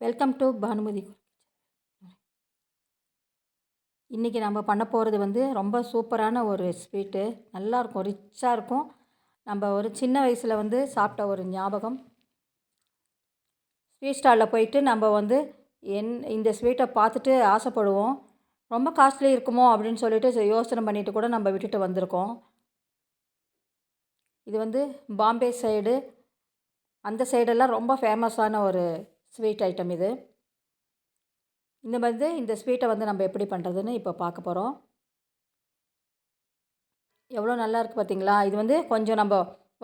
Welcome to Bhanumathi இன்றைக்கி நம்ம பண்ண போகிறது வந்து ரொம்ப சூப்பரான ஒரு ஸ்வீட்டு நல்லாயிருக்கும் ரிச்சாக இருக்கும். நம்ம ஒரு சின்ன வயசில் வந்து சாப்பிட்ட ஒரு ஞாபகம். ஸ்வீட் ஸ்டாலில் போயிட்டு நம்ம வந்து என் இந்த ஸ்வீட்டை பார்த்துட்டு ஆசைப்படுவோம். ரொம்ப காஸ்ட்லி இருக்குமோ அப்படின்னு சொல்லிட்டு யோசனை பண்ணிட்டு கூட நம்ம விட்டுட்டு வந்திருக்கோம். இது வந்து பாம்பே சைடு அந்த சைடெல்லாம் ரொம்ப ஃபேமஸான ஒரு ஸ்வீட் ஐட்டம் இது. இந்த வந்து இந்த ஸ்வீட்டை வந்து நம்ம எப்படி பண்ணுறதுன்னு இப்போ பார்க்க போகிறோம் எவ்வளோ நல்லா இருக்குது பார்த்தீங்களா? இது வந்து கொஞ்சம் நம்ம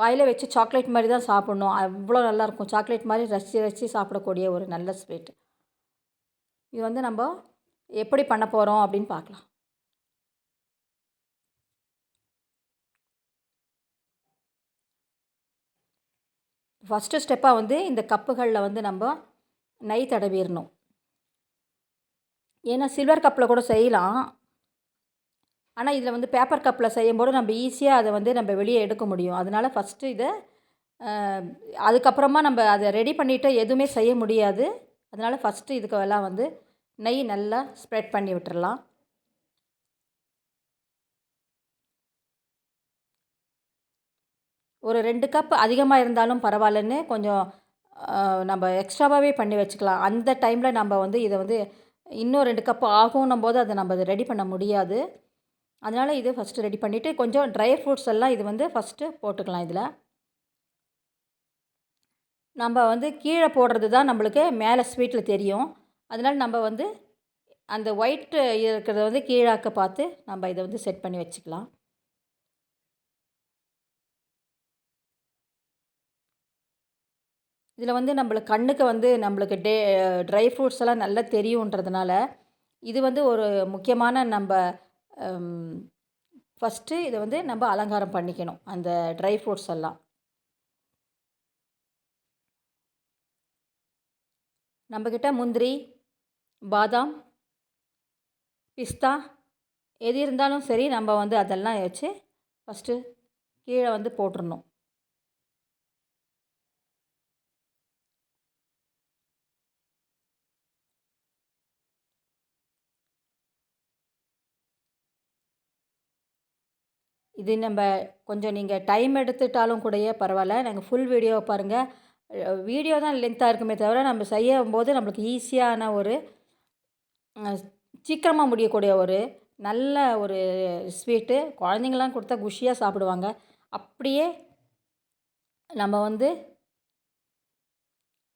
வாயில் வச்சு சாக்லேட் மாதிரி தான் சாப்பிட்ணும். அவ்வளோ நல்லாயிருக்கும் சாக்லேட் மாதிரி ரசித்து ரசித்து சாப்பிடக்கூடிய ஒரு நல்ல ஸ்வீட். இது வந்து நம்ம எப்படி பண்ண போகிறோம் அப்படின்னு பார்க்கலாம். ஃபஸ்ட்டு ஸ்டெப்பாக வந்து இந்த கப்புகளில் வந்து நம்ம நெய் தடவிடணும் ஏன்னா சில்வர் கப்பில் கூட செய்யலாம். ஆனால் இதில் வந்து பேப்பர் கப்பில் செய்யும்போது நம்ம ஈஸியாக அதை வந்து நம்ம வெளியே எடுக்க முடியும். அதனால் ஃபஸ்ட்டு இதை அதுக்கப்புறமா நம்ம அதை ரெடி பண்ணிவிட்டு எதுவுமே செய்ய முடியாது. அதனால் ஃபஸ்ட்டு இதுக்கு எல்லாம் வந்து நெய் நல்லா ஸ்ப்ரெட் பண்ணி விட்டுறலாம். ஒரு ரெண்டு கப் அதிகமாக இருந்தாலும் பரவாயில்லன்னு கொஞ்சம் நம்ம எக்ஸ்ட்ராவாகவே பண்ணி வச்சுக்கலாம். அந்த டைமில் நம்ம வந்து இதை வந்து இன்னும் ரெண்டு கப் ஆகும்னும் போது அதை நம்ம ரெடி பண்ண முடியாது. அதனால் இது ஃபஸ்ட்டு ரெடி பண்ணிவிட்டு கொஞ்சம் ட்ரை ஃப்ரூட்ஸ் எல்லாம் இது வந்து ஃபஸ்ட்டு போட்டுக்கலாம் இதில். நம்ம வந்து கீழே போடுறது தான் நம்மளுக்கு மேலே ஸ்வீட்டில் தெரியும். அதனால் நம்ம வந்து அந்த ஒயிட்டு இருக்கிறத வந்து கீழாக்க பார்த்து நம்ம இதை வந்து செட் பண்ணி வச்சுக்கலாம். இதில் வந்து நம்மளுக்கு கண்ணுக்கு வந்து நம்மளுக்கு டே ட்ரை ஃப்ரூட்ஸ் எல்லாம் நல்லா தெரியுன்றதுனால இது வந்து ஒரு முக்கியமான நம்ம ஃபஸ்ட்டு இதை வந்து நம்ம அலங்காரம் பண்ணிக்கணும் அந்த ட்ரை ஃப்ரூட்ஸ் எல்லாம். நம்மக்கிட்ட முந்திரி பாதாம் பிஸ்தா எது இருந்தாலும் சரி நம்ம வந்து அதெல்லாம் வச்சு ஃபஸ்ட்டு கீழே வந்து போட்டுடணும். இது நம்ம கொஞ்சம் நீங்கள் டைம் எடுத்துட்டாலும் கூடயே பரவாயில்ல. நாங்கள் ஃபுல் வீடியோவை பாருங்கள் வீடியோ தான் லென்த்தாக இருக்குமே தவிர நம்ம செய்யும் போது நம்மளுக்கு ஈஸியான ஒரு சீக்கிரமாக முடியக்கூடிய ஒரு நல்ல ஒரு ஸ்வீட்டு குழந்தைங்களாம் கொடுத்தா குஷியாக சாப்பிடுவாங்க. அப்படியே நம்ம வந்து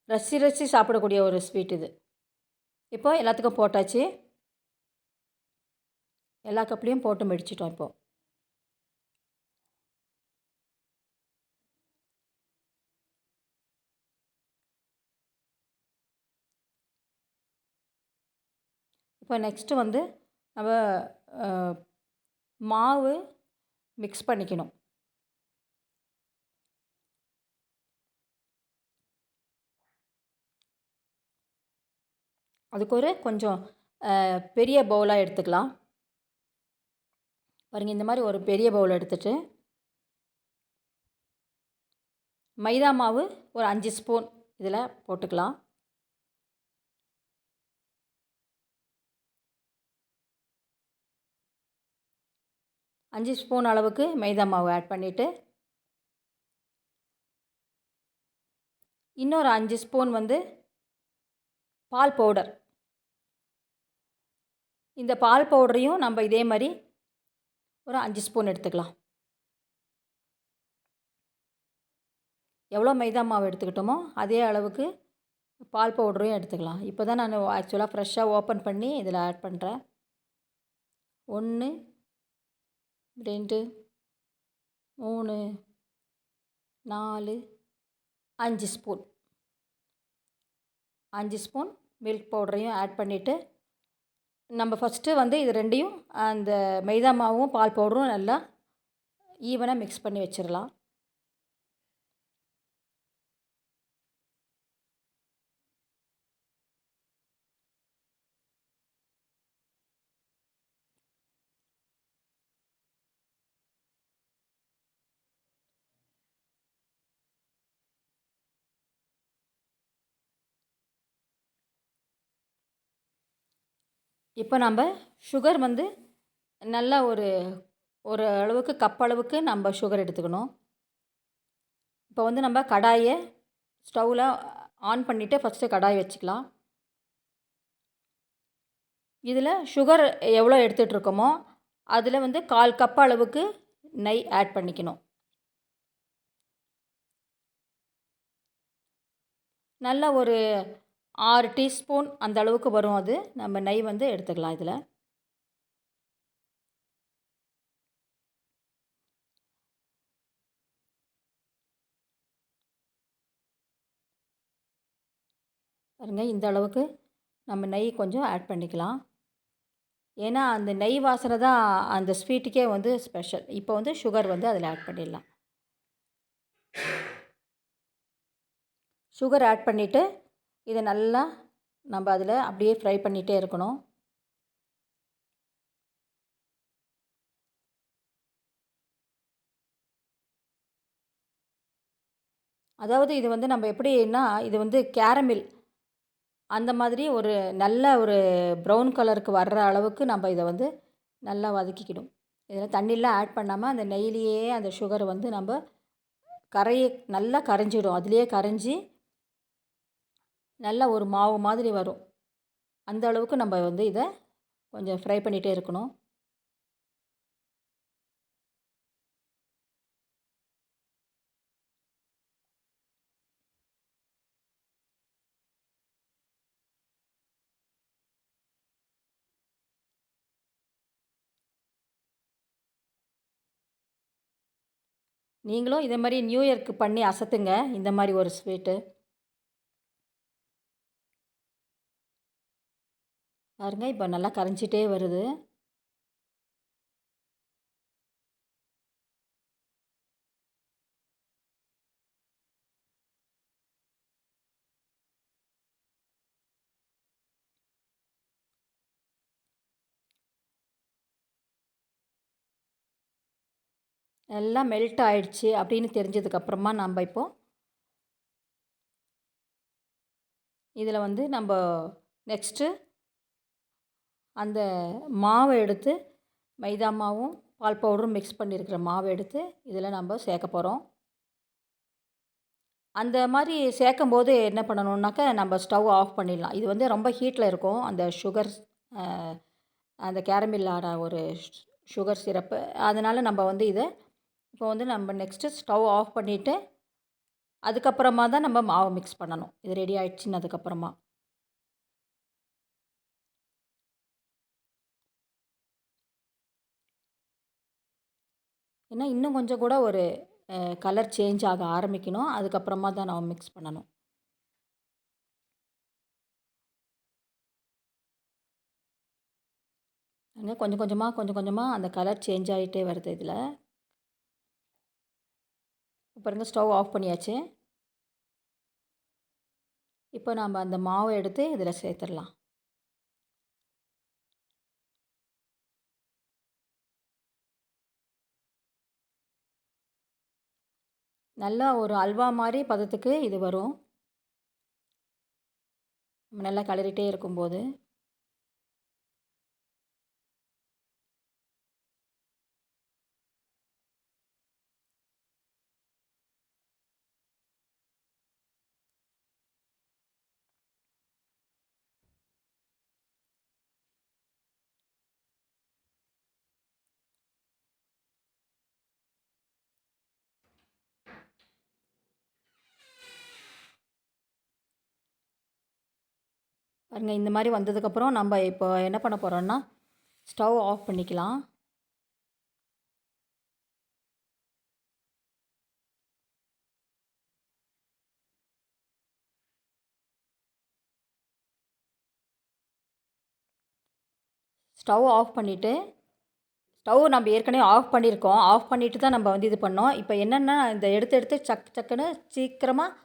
ரசி ரசி சாப்பிடக்கூடிய ஒரு ஸ்வீட் இது. இப்போ எல்லாத்துக்கும் போட்டாச்சு. எல்லா கப்லேயும் போட்டு முடிச்சிட்டோம் இப்போது இப்போ நெக்ஸ்ட்டு வந்து நம்ம மாவு மிக்ஸ் பண்ணிக்கணும். அதுக்கு ஒரு கொஞ்சம் பெரிய பவுலாக எடுத்துக்கலாம். பாருங்கள் இந்த மாதிரி ஒரு பெரிய பவுல் எடுத்துகிட்டு மைதா மாவு ஒரு அஞ்சு ஸ்பூன் இதில் போட்டுக்கலாம். அஞ்சு ஸ்பூன் அளவுக்கு மைதா மாவு ஆட் பண்ணிவிட்டு இன்னொரு அஞ்சு ஸ்பூன் வந்து பால் பவுடர் இந்த பால் பவுடரையும் நம்ம இதே மாதிரி ஒரு அஞ்சு ஸ்பூன் எடுத்துக்கலாம். எவ்வளோ மைதா மாவு எடுத்துக்கிட்டோமோ அதே அளவுக்கு பால் பவுடரையும் எடுத்துக்கலாம். இப்போ தான் நான் ஆக்சுவலாக ஃப்ரெஷ்ஷாக ஓப்பன் பண்ணி இதில் ஆட் பண்ணுறேன் ஒன்று ரெண்டு மூணு நாலு அஞ்சு ஸ்பூன். அஞ்சு ஸ்பூன் மில்க் பவுடரையும் ஆட் பண்ணிவிட்டு நம்ம ஃபஸ்ட்டு வந்து இது ரெண்டையும் அந்த மைதா மாவும் பால் பவுடரும் நல்லா ஈவனாக மிக்ஸ் பண்ணி வச்சிடலாம் இப்போ நம்ம சுகர் வந்து நல்லா ஒரு ஒரு அளவுக்கு கப் அளவுக்கு நம்ம சுகர் எடுத்துக்கணும். இப்போ வந்து நம்ம கடாயை ஸ்டவ்வில் ஆன் பண்ணிவிட்டு ஃபஸ்ட்டு கடாய் வச்சுக்கலாம். இதில் சுகர் எவ்வளோ எடுத்துகிட்ருக்கோமோ அதில் வந்து கால் கப் அளவுக்கு நெய் ஆட் பண்ணிக்கணும். நல்ல ஒரு ஆறு டீஸ்பூன் அந்த அளவுக்கு வரும் அது. நம்ம நெய் வந்து எடுத்துக்கலாம் இதில். பாருங்கள் இந்த அளவுக்கு நம்ம நெய் கொஞ்சம் ஆட் பண்ணிக்கலாம். ஏன்னா அந்த நெய் வாசனை தான் அந்த ஸ்வீட்டுக்கே வந்து ஸ்பெஷல். இப்போ வந்து சுகர் வந்து அதில் ஆட் பண்ணிடலாம். சுகர் ஆட் பண்ணிவிட்டு இதை நல்லா நம்ம அதில் அப்படியே ஃப்ரை பண்ணிகிட்டே இருக்கணும். அதாவது இது வந்து நம்ம எப்படின்னா இது வந்து கேரமில் அந்த மாதிரி ஒரு நல்ல ஒரு ப்ரௌன் கலருக்கு வர்ற அளவுக்கு நம்ம இதை வந்து நல்லா வதக்கிக்கிடும் இதில் தண்ணியெலாம் ஆட் பண்ணாமல் அந்த நெய்லியே அந்த சுகரை வந்து நம்ம கரையை நல்லா கரைஞ்சிடும். அதுலேயே கரைஞ்சி நல்ல ஒரு மாவு மாதிரி வரும். அந்த அளவுக்கு நம்ம வந்து இதை கொஞ்சம் ஃப்ரை பண்ணிகிட்டே இருக்கணும். நீங்களும் இதே மாதிரி நியூ இயர்க்கு பண்ணி அசத்துங்க. இந்த மாதிரி ஒரு ஸ்வீட்டு பாருங்க இப்போ நல்லா கரைஞ்சிட்டே வருது. எல்லாம் மெல்ட் ஆயிடுச்சு அப்படின்னு தெரிஞ்சதுக்கப்புறமா நம்ம இப்போது இதில் வந்து நம்ம நெக்ஸ்ட்டு அந்த மாவை எடுத்து மைதா மாவும் பால் பவுடரும் மிக்ஸ் பண்ணியிருக்கிற மாவை எடுத்து இதில் நம்ம சேர்க்க போகிறோம். அந்த மாதிரி சேர்க்கும் போது என்ன பண்ணணுன்னாக்கா நம்ம ஸ்டவ் ஆஃப் பண்ணிடலாம். இது வந்து ரொம்ப ஹீட்டில் இருக்கும். அந்த சுகர் அந்த கேரமில்லான ஒரு சுகர் சிரப்பு அதனால் நம்ம வந்து இதை இப்போ வந்து நம்ம நெக்ஸ்ட்டு ஸ்டவ் ஆஃப் பண்ணிவிட்டு அதுக்கப்புறமா தான் நம்ம மாவை மிக்ஸ் பண்ணணும். இது ரெடி ஆகிடுச்சின்னு அதுக்கப்புறமா. ஏன்னா இன்னும் கொஞ்சம் கூட ஒரு கலர் சேஞ்ச் ஆக ஆரம்பிக்கணும். அதுக்கப்புறமா தான் நம்ம மிக்ஸ் பண்ணணும். அங்கே கொஞ்சம் கொஞ்சமாக கொஞ்சம் கொஞ்சமாக அந்த கலர் சேஞ்ச் ஆகிட்டே வருது இதில். பாருங்கள் ஸ்டவ் ஆஃப் பண்ணியாச்சு. இப்போ நம்ம அந்த மாவை எடுத்து இதில் சேர்த்துடலாம். நல்லா ஒரு அல்வா மாதிரி பதத்துக்கு இது வரும். நம்ம நல்லா கிளறிட்டே இருக்கும்போது. பாருங்கள் இந்த மாதிரி வந்ததுக்கப்புறம் நம்ம இப்போ என்ன பண்ண போகிறோன்னா ஸ்டவ் ஆஃப் பண்ணிக்கலாம். ஸ்டவ் ஆஃப் பண்ணிவிட்டு ஸ்டவ் நம்ம ஏற்கனவே ஆஃப் பண்ணியிருக்கோம். ஆஃப் பண்ணிவிட்டு தான் நம்ம வந்து இது பண்ணோம். இப்போ என்னென்னா இந்த எடுத்து எடுத்து சக் சக்குன்னு சீக்கிரமாக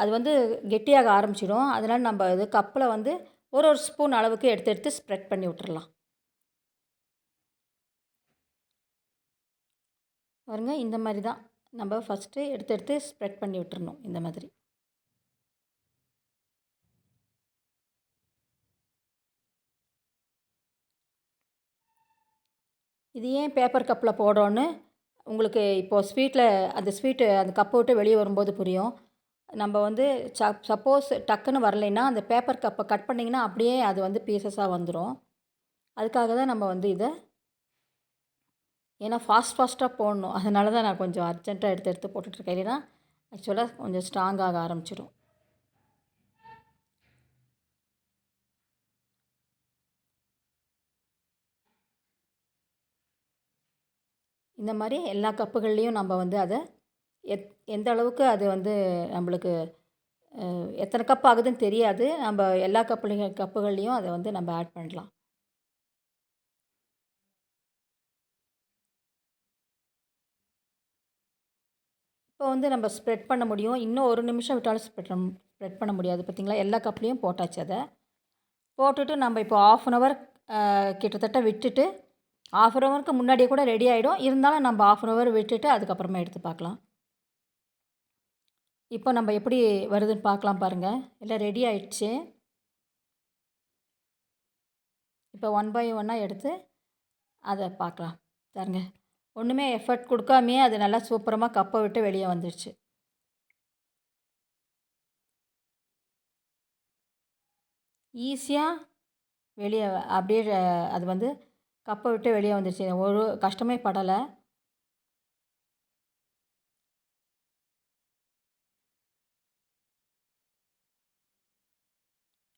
அது வந்து கெட்டியாக ஆரம்பிச்சிடும். அதனால் நம்ம இது கப்பில் வந்து ஒரு ஒரு ஸ்பூன் அளவுக்கு எடுத்து எடுத்து ஸ்ப்ரெட் பண்ணி விட்டுறலாம். பாருங்க இந்த மாதிரி தான் நம்ம ஃபஸ்ட்டு எடுத்து எடுத்து ஸ்ப்ரெட் பண்ணி விட்டுறணும் இந்த மாதிரி. இது ஏன் பேப்பர் கப்பில் போடுறோன்னு உங்களுக்கு இப்போது ஸ்வீட்டில் அந்த ஸ்வீட்டு அந்த கப்பை விட்டு வெளியே வரும்போது புரியும். நம்ம வந்து ச சப்போஸ் டக்குன்னு வரலைன்னா அந்த பேப்பர் கப்பை கட் பண்ணிங்கன்னா அப்படியே அது வந்து பீசஸாக வந்துடும் அதுக்காக தான் நம்ம வந்து இதை ஏன்னா ஃபாஸ்ட் ஃபாஸ்ட்டாக போடணும். அதனால தான் நான் கொஞ்சம் அர்ஜென்ட்டாக எடுத்து எடுத்து போட்டுட்ருக்கேன் இல்லைன்னா ஆக்சுவலாக கொஞ்சம் ஸ்ட்ராங்காக ஆரம்பிச்சிடும் இந்த மாதிரி எல்லா கப்புகள்லேயும் நம்ம வந்து அதை எத் எந்த அளவுக்கு அது வந்து நம்மளுக்கு எத்தனை கப் ஆகுதுன்னு தெரியாது. நம்ம எல்லா கப்புலையும் கப்புகள்லேயும் அதை வந்து நம்ம ஆட் பண்ணலாம். இப்போ வந்து நம்ம ஸ்ப்ரெட் பண்ண முடியும். இன்னும் ஒரு நிமிஷம் விட்டாலும் ஸ்ப்ரெட் ஸ்ப்ரெட் பண்ண முடியாது பார்த்தீங்களா? எல்லா கப்லேயும் போட்டாச்சு அதை. போட்டுட்டு நம்ம இப்போ ஆஃப் அன் ஹவர் கிட்டத்தட்ட விட்டுட்டு ஆஃப் அன் ஹவருக்கு முன்னாடியே கூட ரெடி ஆகிடும் இருந்தாலும் நம்ம ஆஃப் அன் ஹவர் விட்டுட்டு அதுக்கப்புறமா எடுத்து பார்க்கலாம். இப்போ நம்ம எப்படி வருதுன்னு பார்க்கலாம் பாருங்கள் எல்லாம் ரெடி ஆயிடுச்சு. இப்போ ஒன் பை ஒன்னாக எடுத்து அதை பார்க்கலாம். பாருங்க. ஒன்றுமே எஃபர்ட் கொடுக்காமையே அது நல்லா சூப்பரமாக கப்பை விட்டு வெளியே வந்துடுச்சு ஈஸியாக வெளியே அப்படியே அது வந்து கப்பை விட்டு வெளியே வந்துடுச்சு ஒரு கஷ்டமே படலை.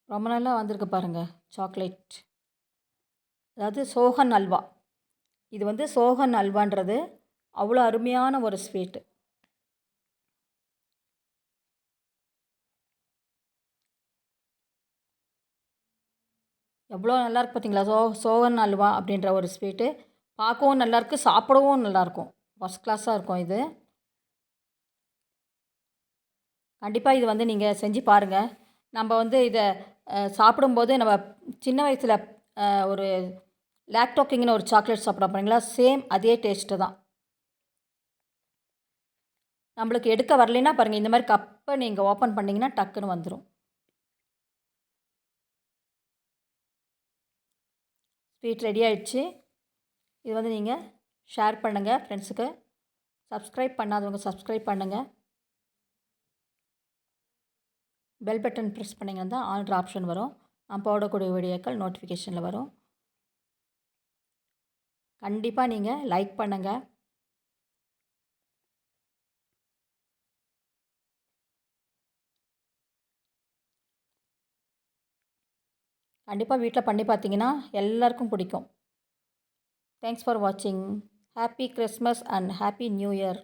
ரொம்ப நல்லா வந்திருக்கு பாருங்கள் சாக்லேட் அதாவது சோகன் அல்வா. இது வந்து சோகன் அல்வான்றது அவ்வளோ அருமையான ஒரு ஸ்வீட்டு எவ்வளோ நல்லாயிருக்கு பார்த்தீங்களா சோ சோகன் அல்வா அப்படின்ற ஒரு ஸ்வீட்டு பார்க்கவும் நல்லாயிருக்கு சாப்பிடவும் நல்லாயிருக்கும் ஃபஸ்ட் கிளாஸாக இருக்கும் இது. கண்டிப்பாக இது வந்து நீங்கள் செஞ்சு பாருங்கள் நம்ம வந்து இதை சாப்பிடும்போது நம்ம சின்ன வயசில் ஒரு லேக்டோக்கிங்னு ஒரு சாக்லேட் சாப்பிட போகிறீங்களா சேம் அதே டேஸ்ட்டு தான். நம்மளுக்கு எடுக்க வரலைன்னா பாருங்கள் இந்த மாதிரி கப்பை நீங்கள் ஓப்பன் பண்ணிங்கன்னா டக்குன்னு வந்துடும் ஸ்வீட் ரெடி ஆயிடுச்சு. இது வந்து நீங்கள் ஷேர் பண்ணுங்கள் ஃப்ரெண்ட்ஸுக்கு. சப்ஸ்கிரைப் பண்ணாதவங்க சப்ஸ்கிரைப் பண்ணுங்கள் பெல் பட்டன் ப்ரெஸ் பண்ணிங்கன்னா தான் ஆல்ட்ரு ஆப்ஷன் வரும். நான் போடக்கூடிய வீடியோக்கள் நோட்டிஃபிகேஷனில் வரும். கண்டிப்பாக நீங்கள் லைக் பண்ணுங்கள் கண்டிப்பாக வீட்டில் பண்ணி பார்த்தீங்கன்னா எல்லாருக்கும் பிடிக்கும். தேங்க்ஸ் ஃபார் வாட்சிங் happy Christmas and happy new year